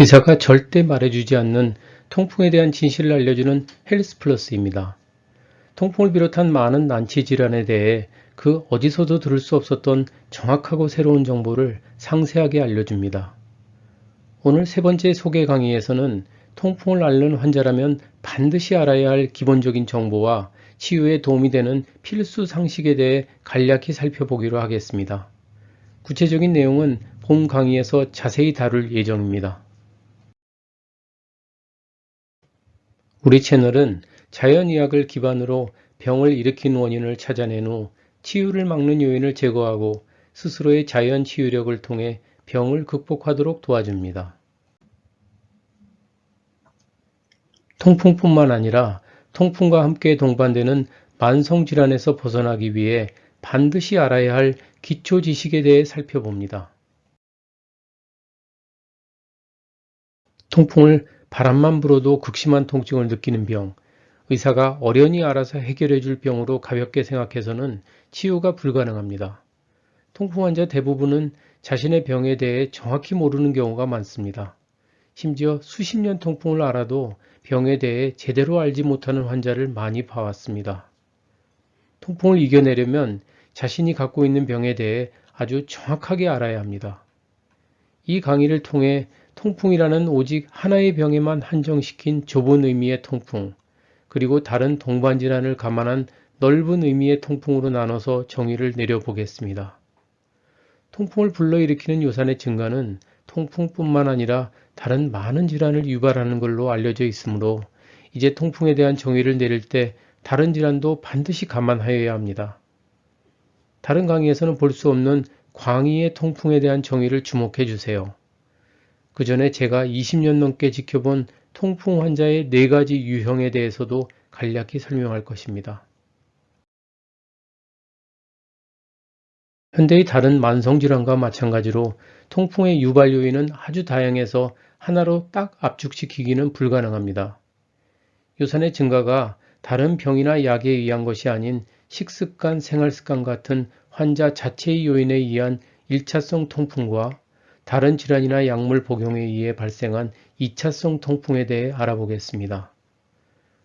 의사가 절대 말해주지 않는 통풍에 대한 진실을 알려주는 헬스 플러스입니다. 통풍을 비롯한 많은 난치 질환에 대해 그 어디서도 들을 수 없었던 정확하고 새로운 정보를 상세하게 알려줍니다. 오늘 세 번째 소개 강의에서는 통풍을 앓는 환자라면 반드시 알아야 할 기본적인 정보와 치유에 도움이 되는 필수 상식에 대해 간략히 살펴보기로 하겠습니다. 구체적인 내용은 본 강의에서 자세히 다룰 예정입니다. 우리 채널은 자연의학을 기반으로 병을 일으킨 원인을 찾아낸 후 치유를 막는 요인을 제거하고 스스로의 자연 치유력을 통해 병을 극복하도록 도와줍니다. 통풍뿐만 아니라 통풍과 함께 동반되는 만성질환에서 벗어나기 위해 반드시 알아야 할 기초 지식에 대해 살펴봅니다. 통풍을 바람만 불어도 극심한 통증을 느끼는 병, 의사가 어련히 알아서 해결해 줄 병으로 가볍게 생각해서는 치유가 불가능합니다. 통풍 환자 대부분은 자신의 병에 대해 정확히 모르는 경우가 많습니다. 심지어 수십 년 통풍을 알아도 병에 대해 제대로 알지 못하는 환자를 많이 봐왔습니다. 통풍을 이겨내려면 자신이 갖고 있는 병에 대해 아주 정확하게 알아야 합니다. 이 강의를 통해 통풍이라는 오직 하나의 병에만 한정시킨 좁은 의미의 통풍, 그리고 다른 동반 질환을 감안한 넓은 의미의 통풍으로 나눠서 정의를 내려보겠습니다. 통풍을 불러일으키는 요산의 증가는 통풍뿐만 아니라 다른 많은 질환을 유발하는 걸로 알려져 있으므로 이제 통풍에 대한 정의를 내릴 때 다른 질환도 반드시 감안하여야 합니다. 다른 강의에서는 볼 수 없는 광의의 통풍에 대한 정의를 주목해 주세요. 그 전에 제가 20년 넘게 지켜본 통풍 환자의 네 가지 유형에 대해서도 간략히 설명할 것입니다. 현대의 다른 만성질환과 마찬가지로 통풍의 유발 요인은 아주 다양해서 하나로 딱 압축시키기는 불가능합니다. 요산의 증가가 다른 병이나 약에 의한 것이 아닌 식습관, 생활습관 같은 환자 자체의 요인에 의한 1차성 통풍과 다른 질환이나 약물 복용에 의해 발생한 2차성 통풍에 대해 알아보겠습니다.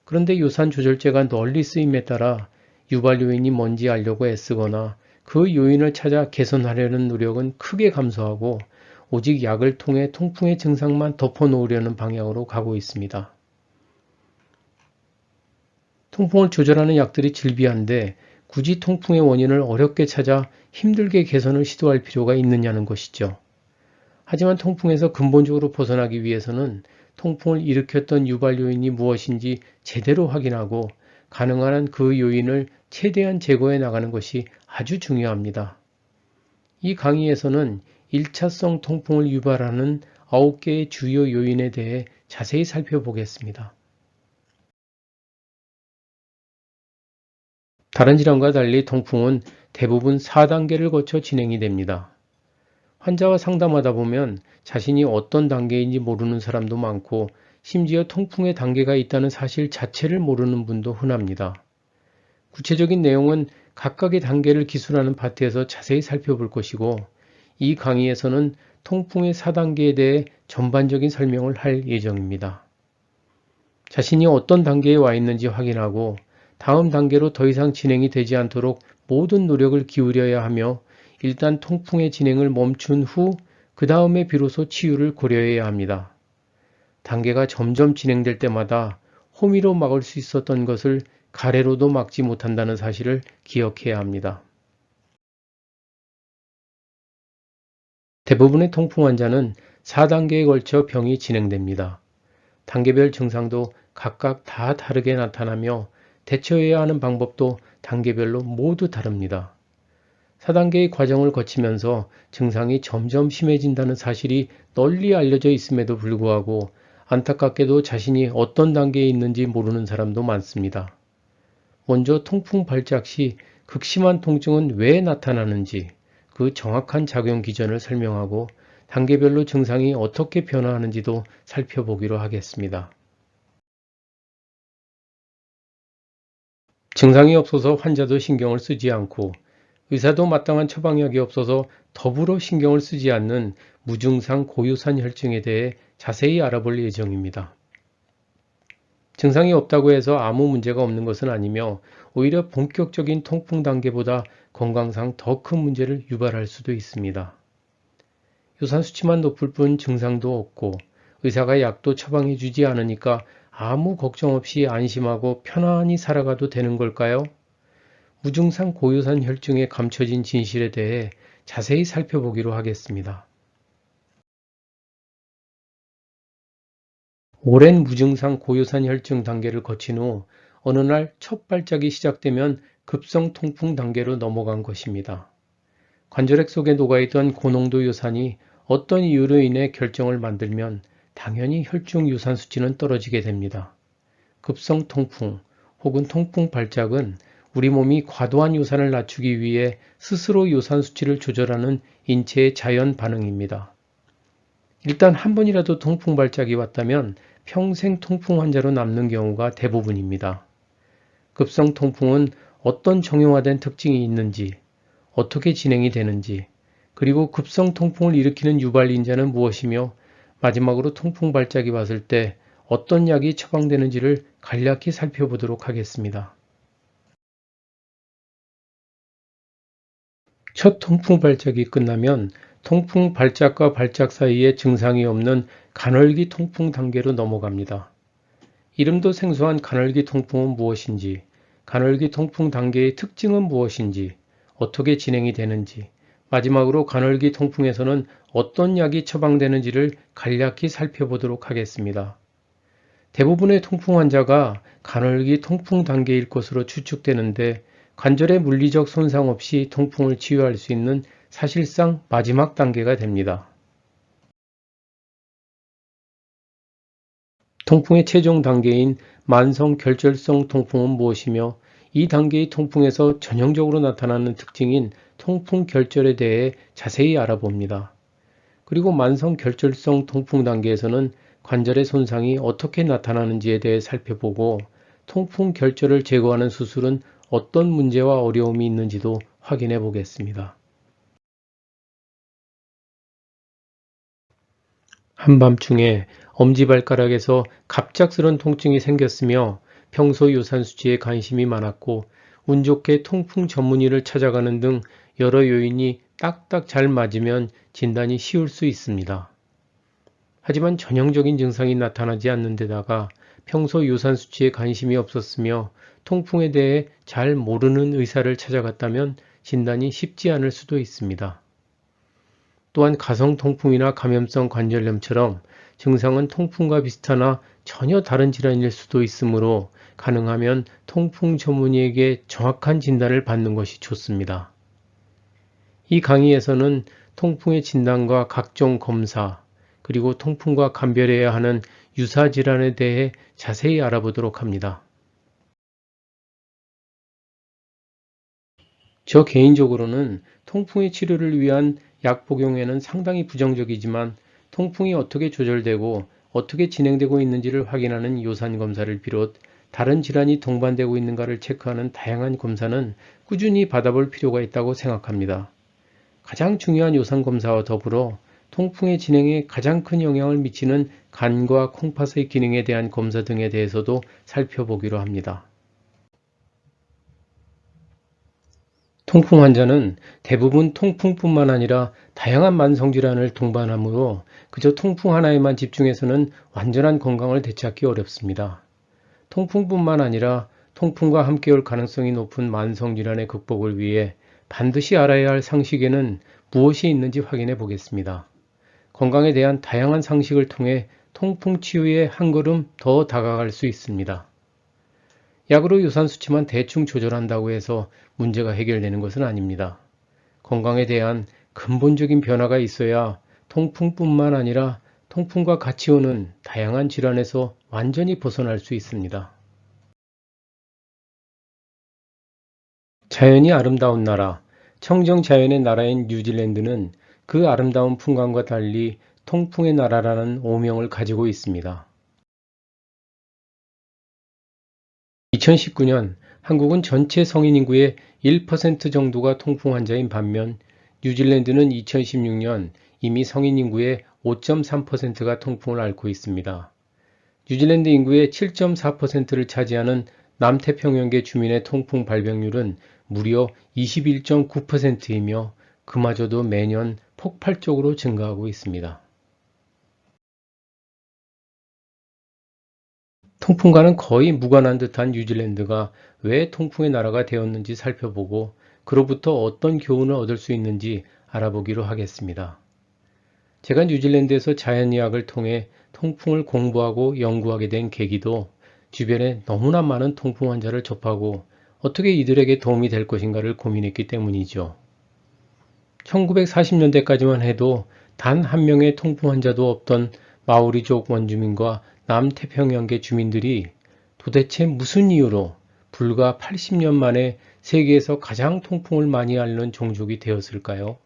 그런데 요산 조절제가 널리 쓰임에 따라 유발 요인이 뭔지 알려고 애쓰거나 그 요인을 찾아 개선하려는 노력은 크게 감소하고 오직 약을 통해 통풍의 증상만 덮어놓으려는 방향으로 가고 있습니다. 통풍을 조절하는 약들이 질비한데 굳이 통풍의 원인을 어렵게 찾아 힘들게 개선을 시도할 필요가 있느냐는 것이죠. 하지만 통풍에서 근본적으로 벗어나기 위해서는 통풍을 일으켰던 유발 요인이 무엇인지 제대로 확인하고 가능한 한 그 요인을 최대한 제거해 나가는 것이 아주 중요합니다. 이 강의에서는 1차성 통풍을 유발하는 9개의 주요 요인에 대해 자세히 살펴보겠습니다. 다른 질환과 달리 통풍은 대부분 4단계를 거쳐 진행이 됩니다. 환자와 상담하다 보면 자신이 어떤 단계인지 모르는 사람도 많고 심지어 통풍의 단계가 있다는 사실 자체를 모르는 분도 흔합니다. 구체적인 내용은 각각의 단계를 기술하는 파트에서 자세히 살펴볼 것이고 이 강의에서는 통풍의 4단계에 대해 전반적인 설명을 할 예정입니다. 자신이 어떤 단계에 와 있는지 확인하고 다음 단계로 더 이상 진행이 되지 않도록 모든 노력을 기울여야 하며 일단 통풍의 진행을 멈춘 후 그 다음에 비로소 치유를 고려해야 합니다. 단계가 점점 진행될 때마다 호미로 막을 수 있었던 것을 가래로도 막지 못한다는 사실을 기억해야 합니다. 대부분의 통풍 환자는 4단계에 걸쳐 병이 진행됩니다. 단계별 증상도 각각 다 다르게 나타나며 대처해야 하는 방법도 단계별로 모두 다릅니다. 4단계의 과정을 거치면서 증상이 점점 심해진다는 사실이 널리 알려져 있음에도 불구하고 안타깝게도 자신이 어떤 단계에 있는지 모르는 사람도 많습니다. 먼저 통풍 발작 시 극심한 통증은 왜 나타나는지 그 정확한 작용 기전을 설명하고 단계별로 증상이 어떻게 변화하는지도 살펴보기로 하겠습니다. 증상이 없어서 환자도 신경을 쓰지 않고 의사도 마땅한 처방약이 없어서 더불어 신경을 쓰지 않는 무증상 고유산 혈증에 대해 자세히 알아볼 예정입니다. 증상이 없다고 해서 아무 문제가 없는 것은 아니며 오히려 본격적인 통풍 단계보다 건강상 더 큰 문제를 유발할 수도 있습니다. 유산 수치만 높을 뿐 증상도 없고 의사가 약도 처방해 주지 않으니까 아무 걱정 없이 안심하고 편안히 살아가도 되는 걸까요? 무증상 고유산 혈증에 감춰진 진실에 대해 자세히 살펴보기로 하겠습니다. 오랜 무증상 고유산 혈증 단계를 거친 후 어느 날 첫 발작이 시작되면 급성 통풍 단계로 넘어간 것입니다. 관절액 속에 녹아있던 고농도 유산이 어떤 이유로 인해 결정을 만들면 당연히 혈중 유산 수치는 떨어지게 됩니다. 급성 통풍 혹은 통풍 발작은 우리 몸이 과도한 유산을 낮추기 위해 스스로 유산 수치를 조절하는 인체의 자연 반응입니다. 일단 한 번이라도 통풍 발작이 왔다면 평생 통풍 환자로 남는 경우가 대부분입니다. 급성 통풍은 어떤 정형화된 특징이 있는지, 어떻게 진행이 되는지, 그리고 급성 통풍을 일으키는 유발인자는 무엇이며 마지막으로 통풍 발작이 왔을 때 어떤 약이 처방되는지를 간략히 살펴보도록 하겠습니다. 첫 통풍 발작이 끝나면 통풍 발작과 발작 사이에 증상이 없는 간헐기 통풍 단계로 넘어갑니다. 이름도 생소한 간헐기 통풍은 무엇인지, 간헐기 통풍 단계의 특징은 무엇인지, 어떻게 진행이 되는지, 마지막으로 간헐기 통풍에서는 어떤 약이 처방되는지를 간략히 살펴보도록 하겠습니다. 대부분의 통풍 환자가 간헐기 통풍 단계일 것으로 추측되는데 관절의 물리적 손상 없이 통풍을 치유할 수 있는 사실상 마지막 단계가 됩니다. 통풍의 최종 단계인 만성 결절성 통풍은 무엇이며 이 단계의 통풍에서 전형적으로 나타나는 특징인 통풍 결절에 대해 자세히 알아봅니다. 그리고 만성 결절성 통풍 단계에서는 관절의 손상이 어떻게 나타나는지에 대해 살펴보고 통풍 결절을 제거하는 수술은 어떤 문제와 어려움이 있는지도 확인해 보겠습니다. 한밤중에 엄지발가락에서 갑작스런 통증이 생겼으며 평소 유산 수치에 관심이 많았고 운 좋게 통풍 전문의를 찾아가는 등 여러 요인이 딱딱 잘 맞으면 진단이 쉬울 수 있습니다. 하지만 전형적인 증상이 나타나지 않는 데다가 평소 유산 수치에 관심이 없었으며 통풍에 대해 잘 모르는 의사를 찾아갔다면 진단이 쉽지 않을 수도 있습니다. 또한 가성 통풍이나 감염성 관절염처럼 증상은 통풍과 비슷하나 전혀 다른 질환일 수도 있으므로 가능하면 통풍 전문의에게 정확한 진단을 받는 것이 좋습니다. 이 강의에서는 통풍의 진단과 각종 검사, 그리고 통풍과 감별해야 하는 유사 질환에 대해 자세히 알아보도록 합니다. 저 개인적으로는 통풍의 치료를 위한 약 복용에는 상당히 부정적이지만 통풍이 어떻게 조절되고 어떻게 진행되고 있는지를 확인하는 요산 검사를 비롯 다른 질환이 동반되고 있는가를 체크하는 다양한 검사는 꾸준히 받아볼 필요가 있다고 생각합니다. 가장 중요한 요산 검사와 더불어 통풍의 진행에 가장 큰 영향을 미치는 간과 콩팥의 기능에 대한 검사 등에 대해서도 살펴보기로 합니다. 통풍 환자는 대부분 통풍뿐만 아니라 다양한 만성질환을 동반하므로 그저 통풍 하나에만 집중해서는 완전한 건강을 되찾기 어렵습니다. 통풍뿐만 아니라 통풍과 함께 올 가능성이 높은 만성질환의 극복을 위해 반드시 알아야 할 상식에는 무엇이 있는지 확인해 보겠습니다. 건강에 대한 다양한 상식을 통해 통풍 치유에 한 걸음 더 다가갈 수 있습니다. 약으로 유산 수치만 대충 조절한다고 해서 문제가 해결되는 것은 아닙니다. 건강에 대한 근본적인 변화가 있어야 통풍뿐만 아니라 통풍과 같이 오는 다양한 질환에서 완전히 벗어날 수 있습니다. 자연이 아름다운 나라, 청정 자연의 나라인 뉴질랜드는 그 아름다운 풍광과 달리 통풍의 나라라는 오명을 가지고 있습니다. 2019년 한국은 전체 성인 인구의 1% 정도가 통풍 환자인 반면 뉴질랜드는 2016년 이미 성인 인구의 5.3%가 통풍을 앓고 있습니다. 뉴질랜드 인구의 7.4%를 차지하는 남태평양계 주민의 통풍 발병률은 무려 21.9%이며 그마저도 매년 폭발적으로 증가하고 있습니다. 통풍과는 거의 무관한 듯한 뉴질랜드가 왜 통풍의 나라가 되었는지 살펴보고 그로부터 어떤 교훈을 얻을 수 있는지 알아보기로 하겠습니다. 제가 뉴질랜드에서 자연의학을 통해 통풍을 공부하고 연구하게 된 계기도 주변에 너무나 많은 통풍 환자를 접하고 어떻게 이들에게 도움이 될 것인가를 고민했기 때문이죠. 1940년대까지만 해도 단 한 명의 통풍 환자도 없던 마오리족 원주민과 남태평양계 주민들이 도대체 무슨 이유로 불과 80년 만에 세계에서 가장 통풍을 많이 앓는 종족이 되었을까요?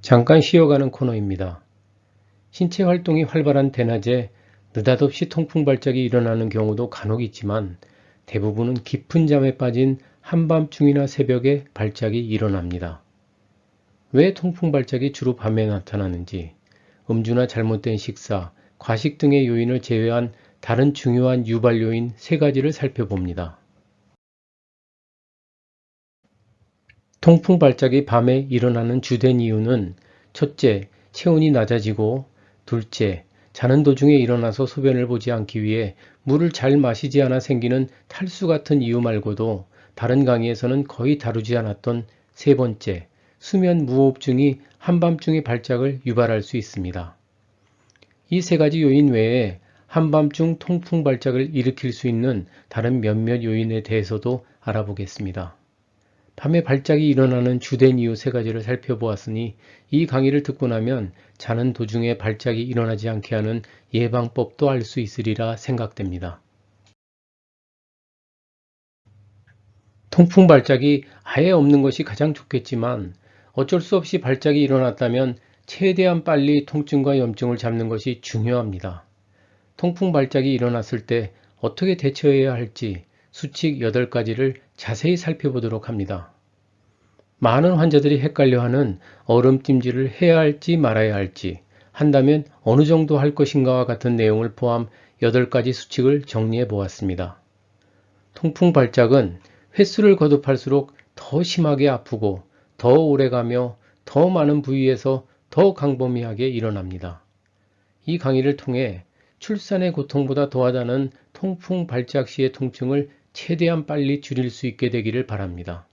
잠깐 쉬어가는 코너입니다. 신체 활동이 활발한 대낮에 느닷없이 통풍 발작이 일어나는 경우도 간혹 있지만 대부분은 깊은 잠에 빠진 한밤중이나 새벽에 발작이 일어납니다. 왜 통풍 발작이 주로 밤에 나타나는지, 음주나 잘못된 식사, 과식 등의 요인을 제외한 다른 중요한 유발 요인 세 가지를 살펴봅니다. 통풍 발작이 밤에 일어나는 주된 이유는 첫째, 체온이 낮아지고 둘째, 자는 도중에 일어나서 소변을 보지 않기 위해 물을 잘 마시지 않아 생기는 탈수 같은 이유 말고도 다른 강의에서는 거의 다루지 않았던 세 번째, 수면 무호흡증이 한밤중의 발작을 유발할 수 있습니다. 이 세 가지 요인 외에 한밤중 통풍 발작을 일으킬 수 있는 다른 몇몇 요인에 대해서도 알아보겠습니다. 밤에 발작이 일어나는 주된 이유 세 가지를 살펴보았으니 이 강의를 듣고 나면 자는 도중에 발작이 일어나지 않게 하는 예방법도 알 수 있으리라 생각됩니다. 통풍 발작이 아예 없는 것이 가장 좋겠지만 어쩔 수 없이 발작이 일어났다면 최대한 빨리 통증과 염증을 잡는 것이 중요합니다. 통풍 발작이 일어났을 때 어떻게 대처해야 할지 수칙 8가지를 자세히 살펴보도록 합니다. 많은 환자들이 헷갈려하는 얼음찜질을 해야 할지 말아야 할지 한다면 어느 정도 할 것인가와 같은 내용을 포함 8가지 수칙을 정리해 보았습니다. 통풍 발작은 횟수를 거듭할수록 더 심하게 아프고 더 오래가며 더 많은 부위에서 더 강범위하게 일어납니다. 이 강의를 통해 출산의 고통보다 더하다는 통풍 발작 시의 통증을 최대한 빨리 줄일 수 있게 되기를 바랍니다.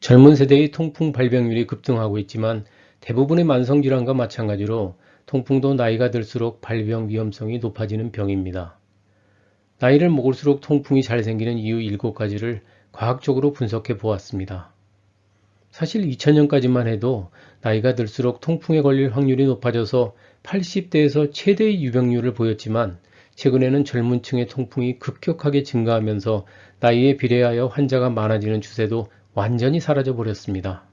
젊은 세대의 통풍 발병률이 급등하고 있지만 대부분의 만성질환과 마찬가지로 통풍도 나이가 들수록 발병 위험성이 높아지는 병입니다. 나이를 먹을수록 통풍이 잘 생기는 이유 7가지를 과학적으로 분석해 보았습니다. 사실 2000년까지만 해도 나이가 들수록 통풍에 걸릴 확률이 높아져서 80대에서 최대의 유병률을 보였지만 최근에는 젊은 층의 통풍이 급격하게 증가하면서 나이에 비례하여 환자가 많아지는 추세도 완전히 사라져 버렸습니다.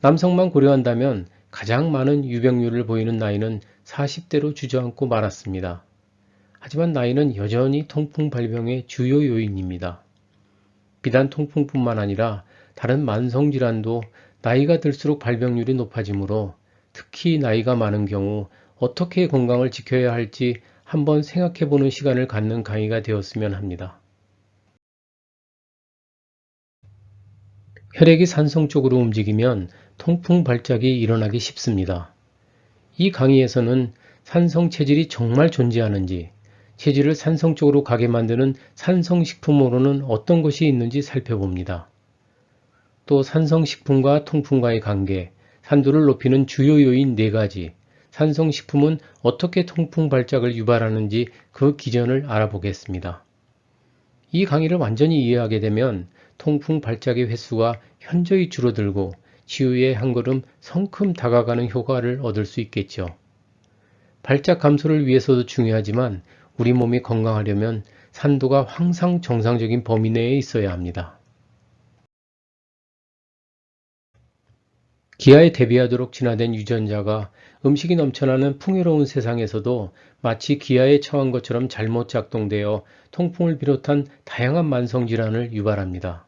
남성만 고려한다면 가장 많은 유병률을 보이는 나이는 40대로 주저앉고 말았습니다. 하지만 나이는 여전히 통풍 발병의 주요 요인입니다. 비단 통풍뿐만 아니라 다른 만성 질환도 나이가 들수록 발병률이 높아지므로 특히 나이가 많은 경우 어떻게 건강을 지켜야 할지 한번 생각해 보는 시간을 갖는 강의가 되었으면 합니다. 혈액이 산성 쪽으로 움직이면 통풍 발작이 일어나기 쉽습니다. 이 강의에서는 산성 체질이 정말 존재하는지, 체질을 산성 쪽으로 가게 만드는 산성식품으로는 어떤 것이 있는지 살펴봅니다. 또 산성식품과 통풍과의 관계, 산도를 높이는 주요 요인 4가지, 산성식품은 어떻게 통풍 발작을 유발하는지 그 기전을 알아보겠습니다. 이 강의를 완전히 이해하게 되면 통풍 발작의 횟수가 현저히 줄어들고 치유에 한 걸음 성큼 다가가는 효과를 얻을 수 있겠죠. 발작 감소를 위해서도 중요하지만 우리 몸이 건강하려면 산도가 항상 정상적인 범위 내에 있어야 합니다. 기아에 대비하도록 진화된 유전자가 음식이 넘쳐나는 풍요로운 세상에서도 마치 기아에 처한 것처럼 잘못 작동되어 통풍을 비롯한 다양한 만성질환을 유발합니다.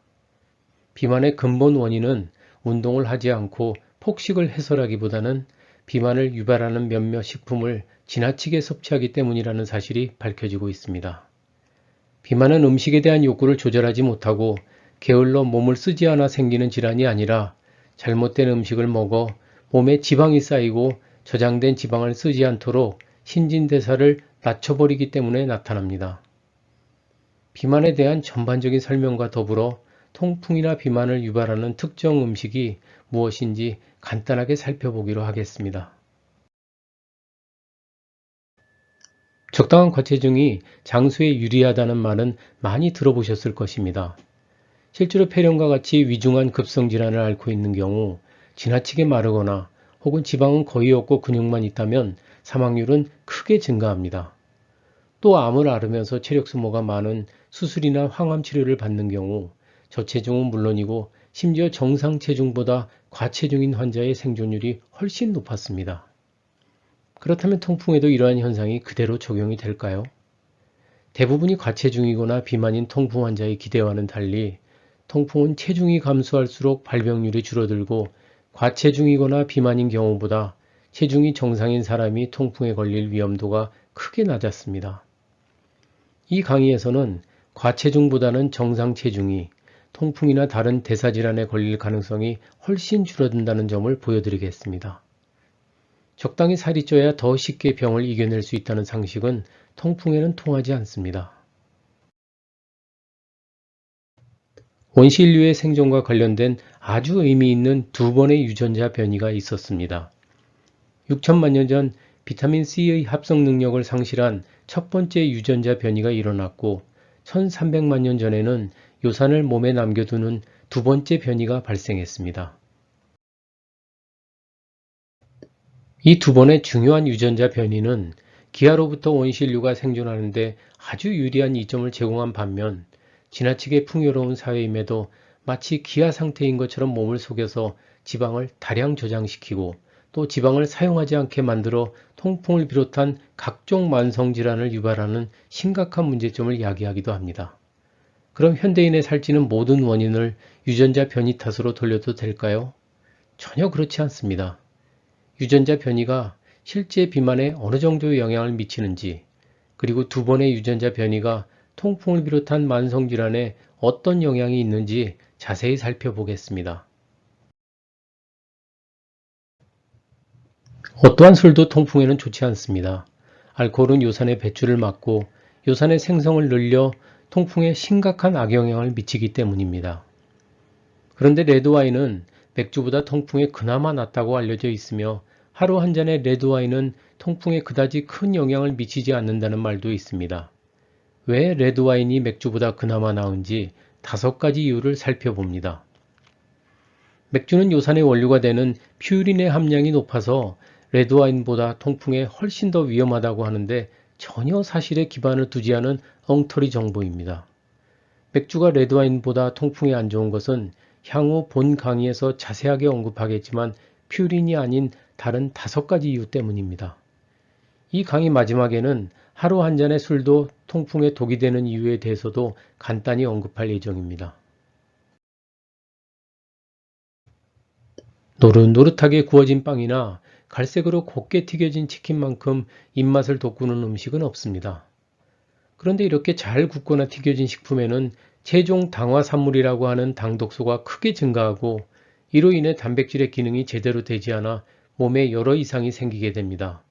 비만의 근본 원인은 운동을 하지 않고 폭식을 해소하기보다는 비만을 유발하는 몇몇 식품을 지나치게 섭취하기 때문이라는 사실이 밝혀지고 있습니다. 비만은 음식에 대한 욕구를 조절하지 못하고 게을러 몸을 쓰지 않아 생기는 질환이 아니라 잘못된 음식을 먹어 몸에 지방이 쌓이고 저장된 지방을 쓰지 않도록 신진대사를 낮춰버리기 때문에 나타납니다. 비만에 대한 전반적인 설명과 더불어 통풍이나 비만을 유발하는 특정 음식이 무엇인지 간단하게 살펴보기로 하겠습니다. 적당한 과체중이 장수에 유리하다는 말은 많이 들어보셨을 것입니다. 실제로 폐렴과 같이 위중한 급성질환을 앓고 있는 경우 지나치게 마르거나 혹은 지방은 거의 없고 근육만 있다면 사망률은 크게 증가합니다. 또 암을 앓으면서 체력 소모가 많은 수술이나 항암 치료를 받는 경우 저체중은 물론이고 심지어 정상 체중보다 과체중인 환자의 생존율이 훨씬 높았습니다. 그렇다면 통풍에도 이러한 현상이 그대로 적용이 될까요? 대부분이 과체중이거나 비만인 통풍 환자의 기대와는 달리 통풍은 체중이 감소할수록 발병률이 줄어들고 과체중이거나 비만인 경우보다 체중이 정상인 사람이 통풍에 걸릴 위험도가 크게 낮았습니다. 이 강의에서는 과체중보다는 정상 체중이 통풍이나 다른 대사질환에 걸릴 가능성이 훨씬 줄어든다는 점을 보여드리겠습니다. 적당히 살이 쪄야 더 쉽게 병을 이겨낼 수 있다는 상식은 통풍에는 통하지 않습니다. 원시 인류의 생존과 관련된 아주 의미 있는 두 번의 유전자 변이가 있었습니다. 6천만 년 전 비타민 C의 합성 능력을 상실한 첫 번째 유전자 변이가 일어났고 1300만 년 전에는 요산을 몸에 남겨두는 두 번째 변이가 발생했습니다. 이 두 번의 중요한 유전자 변이는 기아로부터 원시인류가 생존하는데 아주 유리한 이점을 제공한 반면 지나치게 풍요로운 사회임에도 마치 기아 상태인 것처럼 몸을 속여서 지방을 다량 저장시키고 또 지방을 사용하지 않게 만들어 통풍을 비롯한 각종 만성 질환을 유발하는 심각한 문제점을 야기하기도 합니다. 그럼 현대인의 살찌는 모든 원인을 유전자 변이 탓으로 돌려도 될까요? 전혀 그렇지 않습니다. 유전자 변이가 실제 비만에 어느 정도의 영향을 미치는지 그리고 두 번의 유전자 변이가 통풍을 비롯한 만성질환에 어떤 영향이 있는지 자세히 살펴보겠습니다. 어떠한 술도 통풍에는 좋지 않습니다. 알코올은 요산의 배출을 막고 요산의 생성을 늘려 통풍에 심각한 악영향을 미치기 때문입니다. 그런데 레드와인은 맥주보다 통풍에 그나마 낫다고 알려져 있으며 하루 한 잔의 레드와인은 통풍에 그다지 큰 영향을 미치지 않는다는 말도 있습니다. 왜 레드와인이 맥주보다 그나마 나은지 다섯 가지 이유를 살펴봅니다. 맥주는 요산의 원료가 되는 퓨린의 함량이 높아서 레드와인보다 통풍에 훨씬 더 위험하다고 하는데 전혀 사실에 기반을 두지 않은 엉터리 정보입니다. 맥주가 레드와인보다 통풍에 안 좋은 것은 향후 본 강의에서 자세하게 언급하겠지만 퓨린이 아닌 다른 다섯 가지 이유 때문입니다. 이 강의 마지막에는 하루 한 잔의 술도 통풍에 독이 되는 이유에 대해서도 간단히 언급할 예정입니다. 노릇노릇하게 구워진 빵이나 갈색으로 곱게 튀겨진 치킨만큼 입맛을 돋구는 음식은 없습니다. 그런데 이렇게 잘 굽거나 튀겨진 식품에는 최종 당화산물이라고 하는 당독소가 크게 증가하고 이로 인해 단백질의 기능이 제대로 되지 않아 몸에 여러 이상이 생기게 됩니다.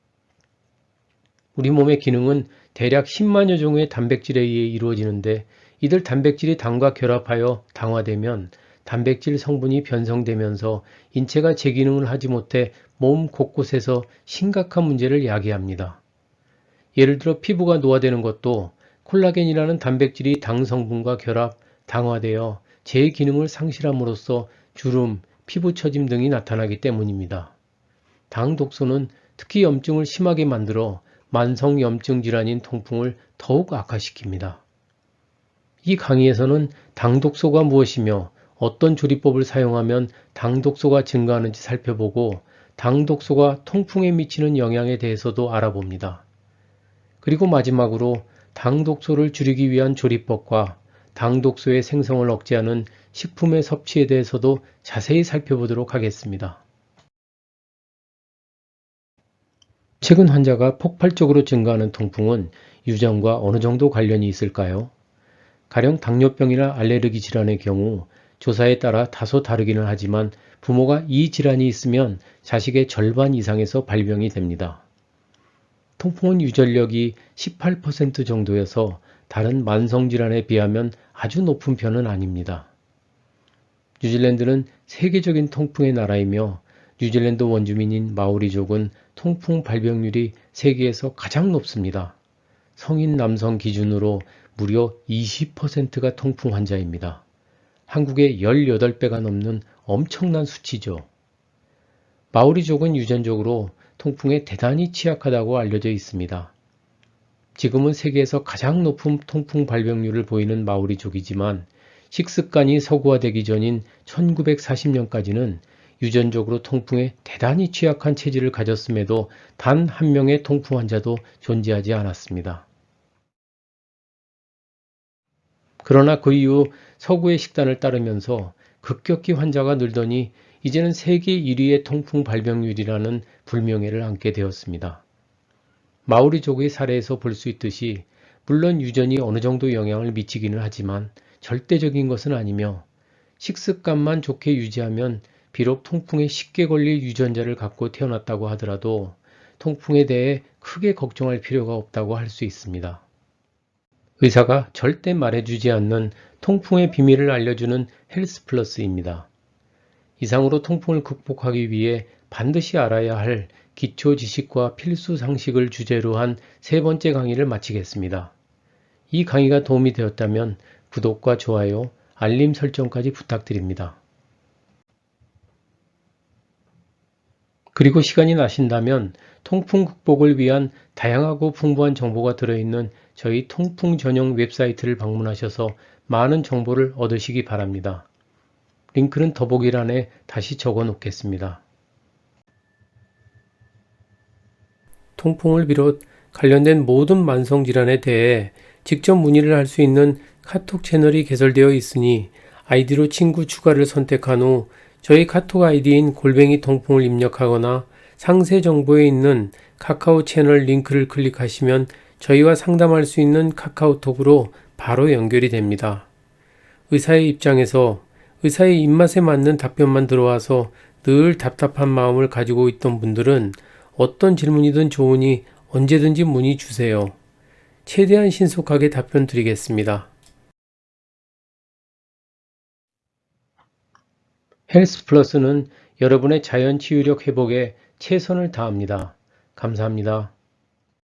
우리 몸의 기능은 대략 10만여 종의 단백질에 의해 이루어지는데 이들 단백질이 당과 결합하여 당화되면 단백질 성분이 변성되면서 인체가 제 기능을 하지 못해 몸 곳곳에서 심각한 문제를 야기합니다. 예를 들어 피부가 노화되는 것도 콜라겐이라는 단백질이 당 성분과 결합, 당화되어 제 기능을 상실함으로써 주름, 피부 처짐 등이 나타나기 때문입니다. 당 독소는 특히 염증을 심하게 만들어 만성 염증 질환인 통풍을 더욱 악화시킵니다. 이 강의에서는 당독소가 무엇이며 어떤 조리법을 사용하면 당독소가 증가하는지 살펴보고 당독소가 통풍에 미치는 영향에 대해서도 알아봅니다. 그리고 마지막으로 당독소를 줄이기 위한 조리법과 당독소의 생성을 억제하는 식품의 섭취에 대해서도 자세히 살펴보도록 하겠습니다. 최근 환자가 폭발적으로 증가하는 통풍은 유전과 어느 정도 관련이 있을까요? 가령 당뇨병이나 알레르기 질환의 경우 조사에 따라 다소 다르기는 하지만 부모가 이 질환이 있으면 자식의 절반 이상에서 발병이 됩니다. 통풍은 유전력이 18% 정도여서 다른 만성질환에 비하면 아주 높은 편은 아닙니다. 뉴질랜드는 세계적인 통풍의 나라이며 뉴질랜드 원주민인 마오리족은 통풍 발병률이 세계에서 가장 높습니다. 성인 남성 기준으로 무려 20%가 통풍 환자입니다. 한국의 18배가 넘는 엄청난 수치죠. 마오리족은 유전적으로 통풍에 대단히 취약하다고 알려져 있습니다. 지금은 세계에서 가장 높은 통풍 발병률을 보이는 마오리족이지만 식습관이 서구화되기 전인 1940년까지는 유전적으로 통풍에 대단히 취약한 체질을 가졌음에도 단 한 명의 통풍 환자도 존재하지 않았습니다. 그러나 그 이후 서구의 식단을 따르면서 급격히 환자가 늘더니 이제는 세계 1위의 통풍 발병률이라는 불명예를 안게 되었습니다. 마오리족의 사례에서 볼 수 있듯이 물론 유전이 어느 정도 영향을 미치기는 하지만 절대적인 것은 아니며 식습관만 좋게 유지하면 비록 통풍에 쉽게 걸릴 유전자를 갖고 태어났다고 하더라도 통풍에 대해 크게 걱정할 필요가 없다고 할 수 있습니다. 의사가 절대 말해주지 않는 통풍의 비밀을 알려주는 헬스 플러스입니다. 이상으로 통풍을 극복하기 위해 반드시 알아야 할 기초 지식과 필수 상식을 주제로 한 세 번째 강의를 마치겠습니다. 이 강의가 도움이 되었다면 구독과 좋아요, 알림 설정까지 부탁드립니다. 그리고 시간이 나신다면 통풍 극복을 위한 다양하고 풍부한 정보가 들어있는 저희 통풍 전용 웹사이트를 방문하셔서 많은 정보를 얻으시기 바랍니다. 링크는 더보기란에 다시 적어 놓겠습니다. 통풍을 비롯 관련된 모든 만성 질환에 대해 직접 문의를 할 수 있는 카톡 채널이 개설되어 있으니 아이디로 친구 추가를 선택한 후 저희 카톡 아이디인 골뱅이 통풍을 입력하거나 상세 정보에 있는 카카오 채널 링크를 클릭하시면 저희와 상담할 수 있는 카카오톡으로 바로 연결이 됩니다. 의사의 입장에서 의사의 입맛에 맞는 답변만 들어와서 늘 답답한 마음을 가지고 있던 분들은 어떤 질문이든 좋으니 언제든지 문의 주세요. 최대한 신속하게 답변 드리겠습니다. 헬스 플러스는 여러분의 자연 치유력 회복에 최선을 다합니다. 감사합니다.